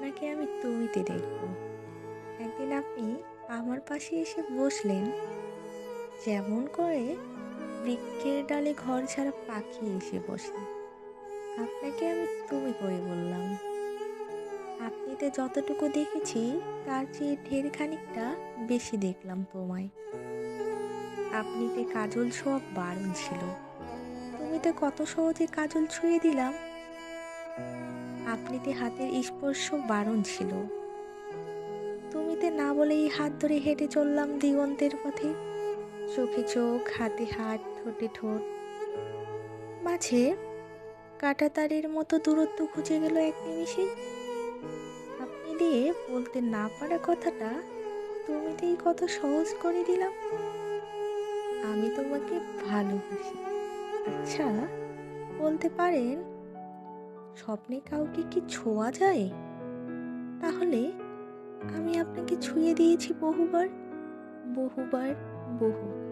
আপনাকে আমি তুমিতে দেখব। একদিন আপনি আমার পাশে এসে বসলেন। যেমন করে বৃক্ষের ডালে ঘর ছাড়া পাখি এসে বসে। আপনাকে আমি তুমি করে বললাম। আপনিতে যতটুকু দেখেছি, তার চেয়ে ঢের খানিকটা বেশি দেখলাম তোমায়। আপনিতে কাজল ছোঁয়া বারণ ছিল। তুমিতে কত সহজে কাজল ছুঁয়ে দিলাম আপনিতে হাতের স্পর্শ বারণ ছিল। তুমিতে না বলেই হাত ধরে হেঁটে চললাম দিগন্তের পথে। চোখে চোখ, হাতে হাত, ঠোঁটে ঠোঁট। মাঝে কাটা তারের মতো দূরত্ব খুঁজে গেল এক নিমিষেই আপনি দিয়ে বলতে না পারা কথাটা তুমিতেই কত সহজ করে দিলাম। আমি তোমাকে ভালোবাসি। আচ্ছা বলতে পারেন স্বপ্নে কাউকে কি ছোঁয়া যায়? তাহলে আমি আপনাকে ছুঁয়ে দিয়েছি বহুবার। বহুবার বহুবার